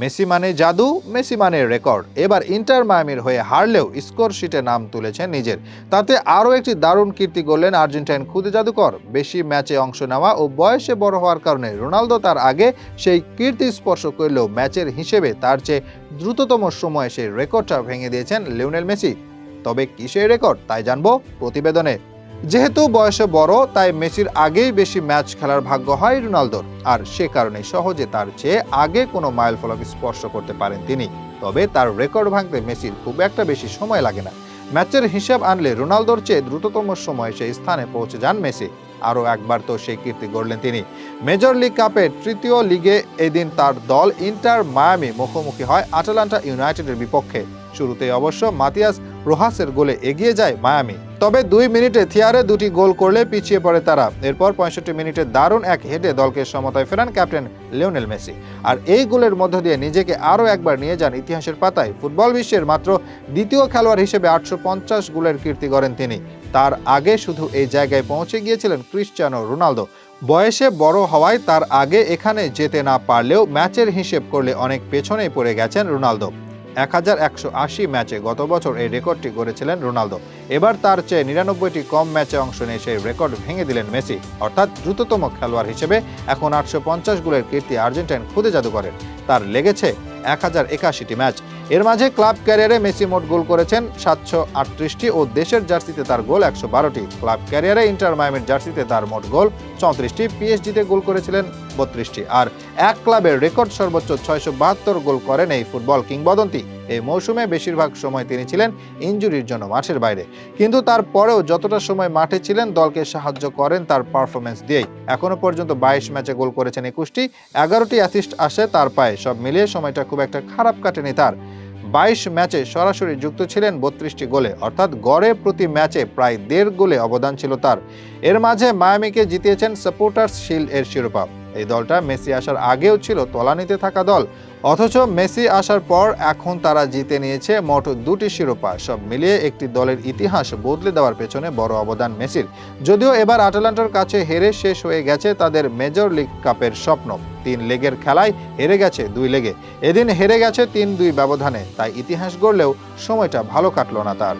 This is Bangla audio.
মেসি মানে জাদু, মেসি মানে রেকর্ড। এবার ইন্টার মায়ামির হয়ে হারলেও স্কোর শিটে নাম তুলেছেন নিজের। তাতে আরও একটি দারুণ কীর্তি করলেন আর্জেন্টাইন খুদে জাদুকর। বেশি ম্যাচে অংশ নেওয়া ও বয়সে বড় হওয়ার কারণে রোনালদো তার আগে সেই কীর্তি স্পর্শ করলেও ম্যাচের হিসেবে তার চেয়ে দ্রুততম সময়ে সেই রেকর্ডটা ভেঙে দিয়েছেন লিওনেল মেসি। তবে কিসের রেকর্ড তাই জানব প্রতিবেদনে। যেহেতু বয়সে বড়, তাই মেসির আগেই বেশি ম্যাচ খেলার ভাগ্য হয় রোনালদোর। আর সে কারণে সহজে তার চেয়ে আগে কোনো মাইল ফলক স্পর্শ করতে পারেন তিনি। তবে তার রেকর্ড ভাঙতে মেসির খুব একটা বেশি সময় লাগে না। ম্যাচের হিসাব আনলে রোনালদোর চেয়ে দ্রুততম সময়ে সেই স্থানে পৌঁছে যান মেসি। আরও একবার তো সেই কীর্তি গড়লেন তিনি। মেজর লিগ কাপের তৃতীয় লিগে এদিন তার দল ইন্টার মায়ামি মুখোমুখি হয় আটালান্টা ইউনাইটেডের বিপক্ষে। শুরুতেই অবশ্য মাতিয়াস রোহাসের গোলে এগিয়ে যায় মায়ামি। তবে দুই মিনিটে থিয়ারে দুটি গোল করলে পিছিয়ে পড়ে তারা। এরপর পঁয়ষট্টি মিনিটে দারুণ এক হেডে দলকে সমতায় ফেরান ক্যাপ্টেন লিওনেল মেসি। আর এই গোলের মধ্য দিয়ে নিজেকে আরও একবার নিয়ে যান ইতিহাসের পাতায়। ফুটবল বিশ্বের মাত্র দ্বিতীয় খেলোয়াড় হিসেবে আটশো পঞ্চাশ গোলের কীর্তি গড়েন তিনি। তার আগে শুধু এই জায়গায় পৌঁছে গিয়েছিলেন ক্রিশ্চিয়ানো রোনালদো। বয়সে বড় হওয়ায় তার আগে এখানে যেতে না পারলেও ম্যাচের হিসেব করলে অনেক পেছনেই পড়ে গেছেন রোনালদো। এক হাজার একশো আশি ম্যাচে গত বছর এই রেকর্ডটি গড়েছিলেন রোনালদো। এবার তার চেয়ে নিরানব্বইটি কম ম্যাচে অংশ নিয়ে সেই রেকর্ড ভেঙে দিলেন মেসি। অর্থাৎ দ্রুততম খেলোয়াড় হিসেবে এখন আটশো পঞ্চাশ গোলের কীর্তি আর্জেন্টাইন খুদে জাদুকরের তার লেগেছে এক হাজার একাশিটি ম্যাচ। এর মাঝে ক্লাব ক্যারিয়ারে মেসি মোট গোল করেছেন সাতশো আটত্রিশটি ও দেশের জার্সিতে তার গোল একশো বারোটি। ক্লাব ক্যারিয়ারে ইন্টার মায়ামির জার্সিতে তার মোট গোল চৌত্রিশটি। পিএসজিতে গোল করেছিলেন বত্রিশটি। আর এক ক্লাবের রেকর্ড সর্বোচ্চ ছয়শো বাহাত্তর গোল করেন এই ফুটবল কিংবদন্তি। এই মৌসুমে বেশিরভাগ সময় তিনি ছিলেন ইঞ্জুরির জন্য মাঠের বাইরে। কিন্তু তারপরেও যতটা সময় মাঠে ছিলেন, দলকে সাহায্য করেন তার পারফরমেন্স দিয়েই। এখনও পর্যন্ত বাইশ ম্যাচে গোল করেছেন একুশটি। এগারোটি অ্যাসিস্ট আসে তার পায়ে। সব মিলিয়ে সময়টা খুব একটা খারাপ কাটেনি তার। বাইশ ম্যাচে সরাসরি যুক্ত ছিলেন বত্রিশটি গোলে। অর্থাৎ গড়ে প্রতি ম্যাচে প্রায় দেড় গোলে অবদান ছিল তার। এর মাঝে মায়ামিকে জিতিয়েছেন সাপোর্টার্স শিল্ড এর শিরোপা। এই দলটা মেসি আসার আগেও ছিল তলানিতে থাকা দল। অথচ মেসি আসার পর এখন তারা জিতে নিয়েছে মোট দুটি শিরোপা। সব মিলিয়ে একটি দলের ইতিহাস বদলে দেওয়ার পেছনে বড় অবদান মেসির। যদিও এবার আটালান্টার কাছে হেরে শেষ হয়ে গেছে তাদের মেজর লিগ কাপের স্বপ্ন। তিন লেগের খেলায় হেরে গেছে দুই লেগে। এদিন হেরে গেছে তিন দুই ব্যবধানে, তাই ইতিহাস গড়লেও সময়টা ভালো কাটলো না তার।